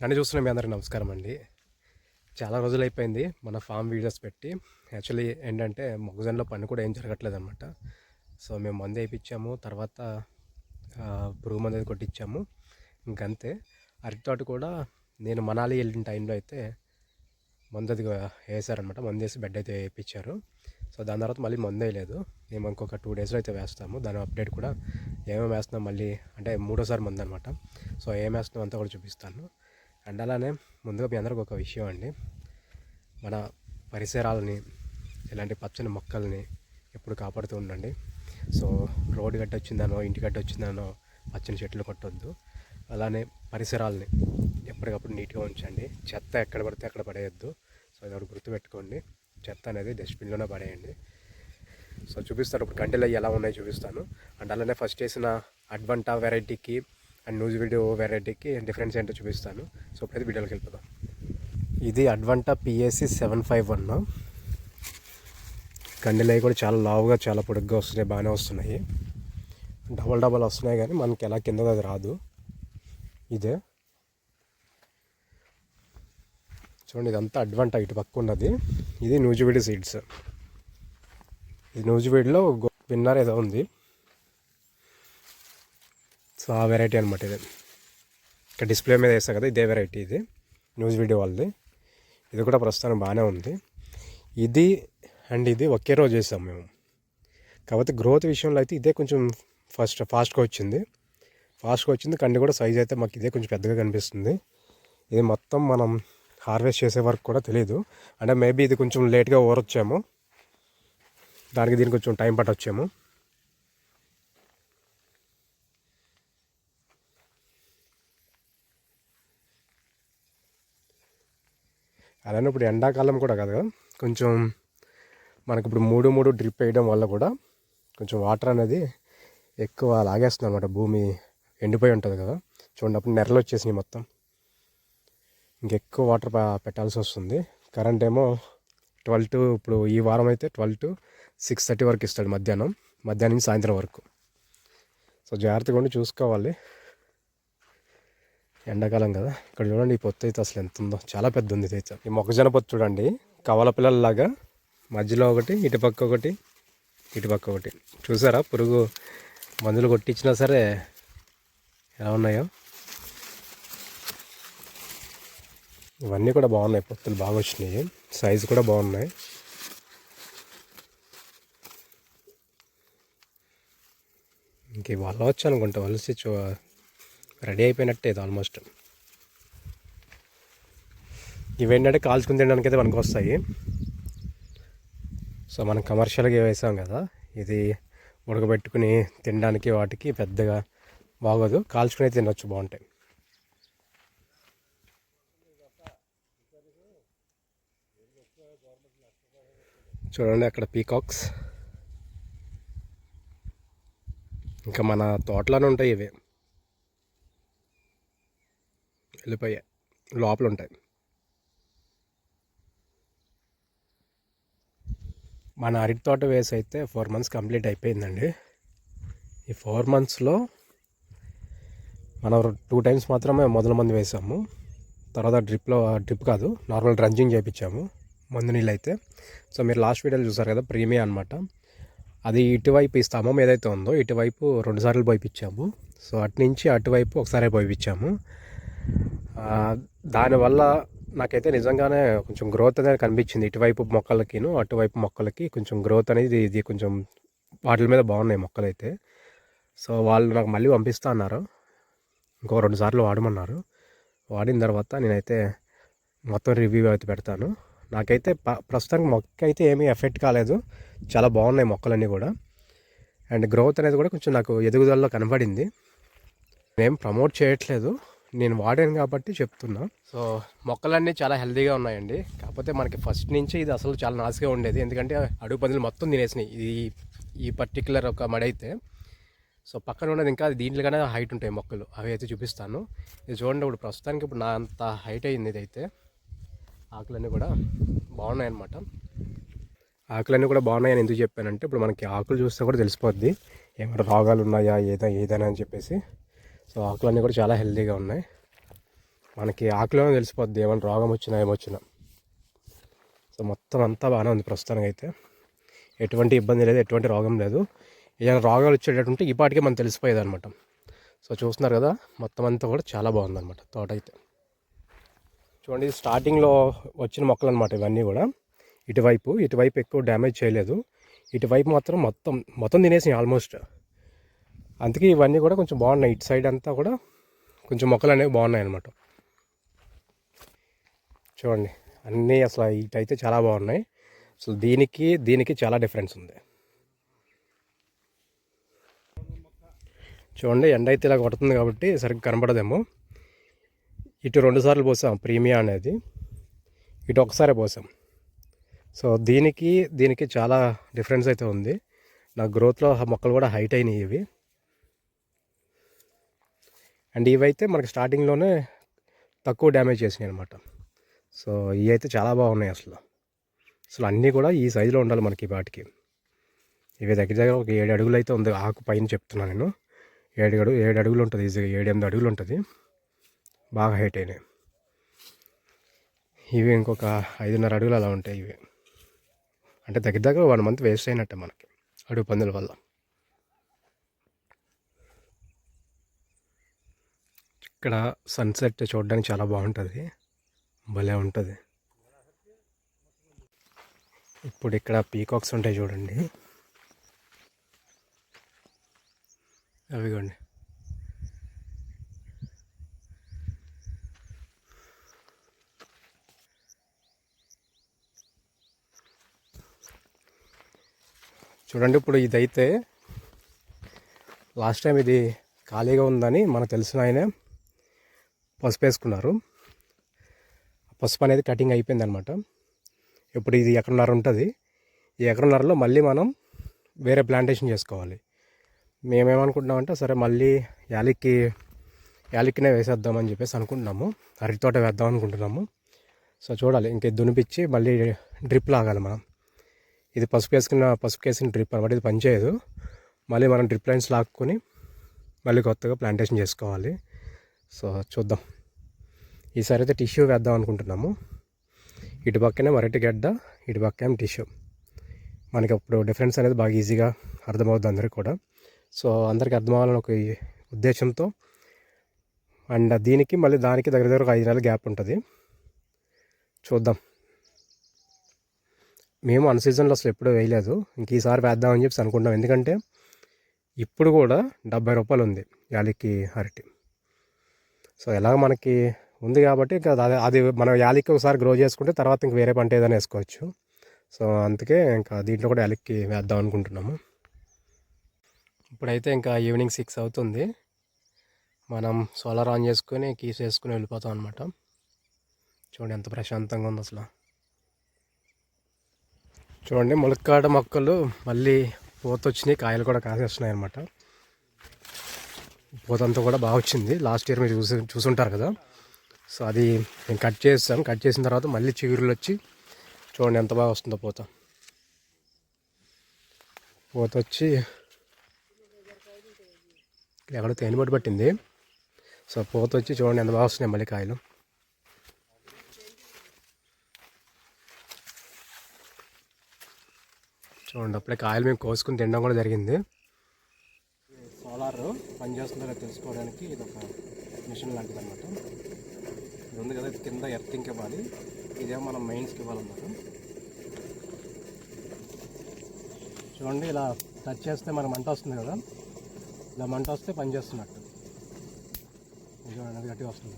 నన్ను చూస్తున్న మీ అందరికీ నమస్కారం అండి. చాలా రోజులు అయిపోయింది మన ఫామ్ వీడియోస్ పెట్టి. యాక్చువల్లీ ఏంటంటే మొగజొన్నలో పని కూడా ఏం జరగట్లేదు అనమాట సో మేము మందు వేయించాము తర్వాత పురుగు మందు అది కొట్టించాము. ఇంకంతే. అరటి తోట కూడా నేను మనాలి వెళ్ళిన టైంలో అయితే మందు అది వేసారనమాట మందు వేసి బెడ్ అయితే వేయించారు. సో దాని తర్వాత మళ్ళీ మందు వేయలేదు. మేము ఇంకొక టూ డేస్లో అయితే వేస్తాము. దాని అప్డేట్ కూడా ఏమేమి వేస్తున్నాం మళ్ళీ అంటే మూడోసారి మందు అనమాట సో ఏం వేస్తున్నాం అంతా కూడా చూపిస్తాను. అండ్ అలానే ముందుగా మీ అందరికి ఒక విషయం అండి. మన పరిసరాలని ఇలాంటి పచ్చని మొక్కల్ని ఎప్పుడు కాపాడుతూ ఉండండి. సో రోడ్డు గడ్డ వచ్చిందనో ఇంటి గడ్డ వచ్చిందనో పచ్చని చెట్లు కొట్టొద్దు. అలానే పరిసరాలని ఎప్పటికప్పుడు నీట్గా ఉంచండి. చెత్త ఎక్కడ పడితే అక్కడ పడేయద్దు. సో ఇది ఒకటి గుర్తుపెట్టుకోండి. చెత్త అనేది డస్ట్బిన్లోనే పడేయండి. సో చూపిస్తాను ఇప్పుడు కంటెలు ఎలా ఉన్నాయో చూపిస్తాను. అండ్ అలానే ఫస్ట్ చేసిన అడ్వంటా వెరైటీకి అండ్ న్యూస్ వీడియో వెరైటీకి డిఫరెన్స్ ఏంటో చూపిస్తాను. సో ఇప్పుడైతే వీడియోకి వెళ్ళిపోదాం. ఇది Advanta PSC seven five one. కండెలవి కూడా చాలా లావుగా చాలా పొడుగ్గా వస్తున్నాయి బాగానే వస్తున్నాయి. డబల్ డబల్ వస్తున్నాయి కానీ మనకి ఎలా కింద అది రాదు. ఇదే. చూడండి ఇదంతా అడ్వంటా ఇటు పక్క ఉన్నది. ఇది నూజివీడి సీడ్స్. ఇది నూజివీడిలో విన్నర్ ఏదో ఉంది. సో ఆ వెరైటీ అనమాట ఇది. ఇక్కడ డిస్ప్లే మీద వేస్తా కదా ఇదే వెరైటీ ఇది. న్యూస్ వీడియో వాళ్ళది. ఇది కూడా ప్రస్తుతానికి బాగానే ఉంది. ఇది అండ్ ఇది ఒకే రోజు వేసాం మేము. కాకపోతే గ్రోత్ విషయంలో అయితే ఇదే కొంచెం ఫస్ట్ ఫాస్ట్గా వచ్చింది. ఫాస్ట్గా వచ్చింది కండి కూడా సైజ్ అయితే మాకు ఇదే కొంచెం పెద్దగా కనిపిస్తుంది. ఇది మొత్తం మనం హార్వెస్ట్ చేసే వరకు కూడా తెలియదు అంటే మేబీ ఇది కొంచెం లేట్గా ఊరొచ్చాము దానికి దీనికి కొంచెం టైం పట్టొచ్చాము. అలానే ఇప్పుడు ఎండాకాలం కూడా కదా కొంచెం మనకి ఇప్పుడు మూడు మూడు డ్రిప్ వేయడం వల్ల కూడా కొంచెం వాటర్ అనేది ఎక్కువ లాగేస్తుంది అనమాట భూమి ఎండిపోయి ఉంటుంది కదా. చూడండి అప్పుడు నెరలు వచ్చేసినాయి మొత్తం. ఇంకెక్కువ వాటర్ పెట్టాల్సి వస్తుంది. కరెంట్ ఏమో ట్వెల్వ్ టు ఇప్పుడు ఈ వారం అయితే ట్వెల్వ్ టు సిక్స్ థర్టీ వరకు ఇస్తాడు మధ్యాహ్నం. మధ్యాహ్నం నుంచి సాయంత్రం వరకు. సో జాగ్రత్తగా ఉండి చూసుకోవాలి. ఎండాకాలం కదా. ఇక్కడ చూడండి ఈ పొత్తు అయితే అసలు ఎంత ఉందో. చాలా పెద్ద ఉంది ఇది అయితే. ఈ మొక్కజొన్న పొత్తు చూడండి. కవల పిల్లల్లాగా మధ్యలో ఒకటి ఇటుపక్క ఒకటి ఇటుపక్క ఒకటి. చూసారా? పురుగు మందులు కొట్టించినా సరే ఎలా ఉన్నాయో? ఇవన్నీ కూడా బాగున్నాయి. పొత్తులు బాగా వచ్చినాయి. సైజు కూడా బాగున్నాయి. ఇంక ఇవాళ వచ్చు అనుకుంటా వలసి చూ రెడీ అయిపోయినట్టే ఇది ఆల్మోస్ట్. ఇవేంటంటే కాల్చుకుని తినడానికి అయితే మనకు వస్తాయి సో మనం కమర్షియల్గా వేసాం కదా ఇది ఉడకబెట్టుకుని తినడానికి వాటికి పెద్దగా బాగోదు. కాల్చుకుని అయితే తినొచ్చు బాగుంటాయి. చూడండి అక్కడ పీకాక్స్. ఇంకా మన తోటలోనే ఉంటాయి ఇవి. వెళ్ళిపోయాయి. లోపల ఉంటాయి మన అరటి తోట వేసి అయితే ఫోర్ మంత్స్ కంప్లీట్ అయిపోయిందండి. ఈ ఫోర్ మంత్స్లో మనం టూ టైమ్స్ మాత్రమే మొదల మంది వేసాము. తర్వాత డ్రిప్లో డ్రిప్ కాదు నార్మల్ డ్రంజింగ్ చేయించాము మందు నీళ్ళు అయితే సో మీరు లాస్ట్ వీడియోలో చూసారు కదా ప్రీమియం అనమాట అది ఇటువైపు ఈ స్తంభం ఏదైతే ఉందో ఇటువైపు రెండుసార్లు పోయిపించాము. సో అటు నుంచి అటువైపు ఒకసారి పోయిపించాము. దానివల్ల నాకైతే నిజంగానే కొంచెం గ్రోత్ అనేది కనిపించింది. ఇటువైపు మొక్కలకిను అటువైపు మొక్కలకి కొంచెం గ్రోత్ అనేది ఇది కొంచెం వాటి మీద బాగున్నాయి మొక్కలు అయితే సో వాళ్ళు నాకు మళ్ళీ పంపిస్తా అన్నారు. ఇంకో రెండు సార్లు వాడమన్నారు. వాడిన తర్వాత నేనైతే మొత్తం రివ్యూ అయితే పెడతాను. నాకైతే ప- ప్రస్తుతానికి మొక్క అయితే ఏమీ ఎఫెక్ట్ కాలేదు. చాలా బాగున్నాయి మొక్కలన్నీ కూడా. అండ్ గ్రోత్ అనేది కూడా కొంచెం నాకు ఎదుగుదలలో కనబడింది. నేను ప్రమోట్ చేయట్లేదు. నేను వాడాను కాబట్టి చెప్తున్నా. సో మొక్కలన్నీ చాలా హెల్తీగా ఉన్నాయండి. కాకపోతే మనకి ఫస్ట్ నుంచి ఇది అసలు చాలా నాసుగా ఉండేది. ఎందుకంటే అడుగు పందులు మొత్తం తినేసినాయి. ఇది ఈ పర్టికులర్ ఒక మడి అయితే సో పక్కన ఉన్నది ఇంకా దీంట్లోగానే హైట్ ఉంటాయి మొక్కలు. అవి అయితే చూపిస్తాను. ఇది చూడండి ఇప్పుడు ప్రస్తుతానికి ఇప్పుడు నా అంత హైట్ అయింది ఇది అయితే ఆకులన్నీ కూడా బాగున్నాయి అన్నమాట ఆకులన్నీ కూడా బాగున్నాయని ఎందుకు చెప్పానంటే ఇప్పుడు మనకి ఆకులు చూస్తే కూడా తెలిసిపోద్ది. ఏమైనా రోగాలు ఉన్నాయా? ఏదా ఏదైనా అని చెప్పేసి. సో ఆకులన్నీ కూడా చాలా హెల్తీగా ఉన్నాయి. మనకి ఆకులోనే తెలిసిపోద్ది ఏమైనా రోగం వచ్చినా ఏమొచ్చినా సో మొత్తం అంతా బాగానే ఉంది ప్రస్తుతానికి అయితే. ఎటువంటి ఇబ్బంది లేదు ఎటువంటి రోగం లేదు. ఏదైనా రోగాలు వచ్చేటట్టుంటే ఈ పాటికే మనం తెలిసిపోయేది అనమాట సో చూస్తున్నారు కదా మొత్తం అంతా కూడా చాలా బాగుందన్నమాట తోట అయితే. చూడండి స్టార్టింగ్లో వచ్చిన మొక్కలు అనమాట ఇవన్నీ కూడా. ఇటువైపు ఇటువైపు ఎక్కువ డ్యామేజ్ చేయలేదు. ఇటువైపు మాత్రం మొత్తం మొత్తం తినేసి ఆల్మోస్ట్. అందుకే ఇవన్నీ కూడా కొంచెం బాగున్నాయి. ఇటు సైడ్ అంతా కూడా కొంచెం మొక్కలు అనేవి బాగున్నాయి అనమాట చూడండి అన్నీ అసలు ఇటైతే అయితే చాలా బాగున్నాయి. అసలు దీనికి దీనికి చాలా డిఫరెన్స్ ఉంది. చూడండి ఎండ అయితే ఇలా కొడుతుంది కాబట్టి సరిగ్గా కనబడదేమో. ఇటు రెండు సార్లు పోసాం ప్రీమియా అనేది. ఇటు ఒకసారి పోసాం. సో దీనికి దీనికి చాలా డిఫరెన్స్ అయితే ఉంది. నా గ్రోత్లో ఆ మొక్కలు కూడా హైట్ అయినాయి ఇవి. అండ్ ఇవైతే మనకి స్టార్టింగ్లోనే తక్కువ డ్యామేజ్ చేసినాయి అనమాట సో ఇవి అయితే చాలా బాగున్నాయి అసలు. అసలు అన్నీ కూడా ఈ సైజులో ఉండాలి మనకి వాటికి. ఇవి దగ్గర దగ్గర ఒక ఏడు అడుగులు అయితే ఉంది. ఆకు పైన చెప్తున్నాను నేను. ఏడు అడుగు ఏడు అడుగులు ఉంటుంది. ఈజీగా ఏడు ఎనిమిది అడుగులు ఉంటుంది. బాగా హైట్ అయినాయి. ఇవి ఇంకొక ఐదున్నర అడుగులు అలా ఉంటాయి ఇవి. అంటే దగ్గర దగ్గర వన్ మంత్ వేస్ట్ అయినట్టే మనకి. అడుగు పందుల వల్ల. ఇక్కడ సన్సెట్ చూడడానికి చాలా బాగుంటుంది. భలే ఉంటుంది. ఇప్పుడు ఇక్కడ పీకాక్స్ ఉంటాయి చూడండి. అవిగోండి. చూడండి ఇప్పుడు ఇదైతే లాస్ట్ టైం ఇది ఖాళీగా ఉందని మనకు తెలిసిన ఆయనే పసుపు వేసుకున్నారు పసుపు అనేది కటింగ్ అయిపోయింది అనమాట ఇప్పుడు ఇది ఎకరన్నర ఉంటుంది. ఈ ఎకరన్నరలో మళ్ళీ మనం వేరే ప్లాంటేషన్ చేసుకోవాలి. మేమేమనుకుంటున్నామంటే సరే మళ్ళీ యాలిక్కి యాలిక్కినే వేసేద్దామని చెప్పేసి అనుకుంటున్నాము. అరటి తోట వేద్దాం అనుకుంటున్నాము. సో చూడాలి ఇంక దునిపించి మళ్ళీ డ్రిప్ లాగాలి మనం. ఇది పసుపు వేసుకున్న పసుపు వేసిన డ్రిప్ అనమాట. ఇది పనిచేయదు. మళ్ళీ మనం డ్రిప్ లైన్స్ లాక్కొని మళ్ళీ కొత్తగా ప్లాంటేషన్ చేసుకోవాలి. సో చూద్దాం. ఈసారి అయితే టిష్యూ వేద్దాం అనుకుంటున్నాము. ఇటు పక్కనే మరటి గడ్డ ఇటు పక్కనే టిష్యూ. మనకి అప్పుడు డిఫరెన్స్ అనేది బాగా ఈజీగా అర్థమవుద్ది అందరికి కూడా. సో అందరికి అర్థం అవ్వాలని ఒక ఉద్దేశంతో అండ్ దీనికి మళ్ళీ దానికి దగ్గర దగ్గర ఒక ఐదు నెలల గ్యాప్ ఉంటుంది. చూద్దాం. మేము అన్ సీజన్లో అసలు ఎప్పుడూ వేయలేదు. ఇంక ఈసారి వేద్దామని చెప్పి అనుకుంటాం ఎందుకంటే ఇప్పుడు కూడా డెబ్బై రూపాయలు ఉంది యాలికి అరటి. సో ఎలాగ మనకి ఉంది కాబట్టి ఇంకా అది అది మనం యాలిక్ ఒకసారి గ్రో చేసుకుంటే తర్వాత ఇంక వేరే పంట ఏదైనా వేసుకోవచ్చు. సో అందుకే ఇంకా దీంట్లో కూడా యాలిక్కి వేద్దాం అనుకుంటున్నాము. ఇప్పుడైతే ఇంకా ఈవినింగ్ సిక్స్ అవుతుంది. మనం సోలార్ ఆన్ చేసుకొని కీస్ వేసుకుని వెళ్ళిపోతాం అనమాట చూడండి ఎంత ప్రశాంతంగా ఉంది అసలు. చూడండి ములక్కాడ మొక్కలు మళ్ళీ పూత వచ్చినాయి కాయలు కూడా కాసేస్తున్నాయి అనమాట పోతంతా కూడా బాగా వచ్చింది. లాస్ట్ ఇయర్ మీరు చూసి చూసుంటారు కదా. సో అది నేను కట్ చేస్తాను కట్ చేసిన తర్వాత మళ్ళీ చిగురులు వచ్చి చూడండి ఎంత బాగా వస్తుందో పూత. పూత వచ్చి ఎక్కడో తేనె పట్టు పట్టింది. సో పూత వచ్చి చూడండి ఎంత బాగా వస్తున్నాయి మళ్ళీ కాయలు. చూడండి అప్పుడే కాయలు మేము కోసుకుని తినడం కూడా జరిగింది. సోలార్ పనిచేస్తుందో తెలుసుకోవడానికి ఇది ఒక మిషన్ లాంటిది అనమాట ఇది ఉంది కదా కింద ఎర్తింగ్ ఇవ్వాలి. ఇదేమో మనం మెయిన్స్కి ఇవ్వాలన్నమాట. చూడండి ఇలా టచ్ చేస్తే మన మంట వస్తుంది కదా. ఇలా మంట వస్తే పనిచేస్తున్నట్టు. చూడండి అది గట్టిగా వస్తుంది.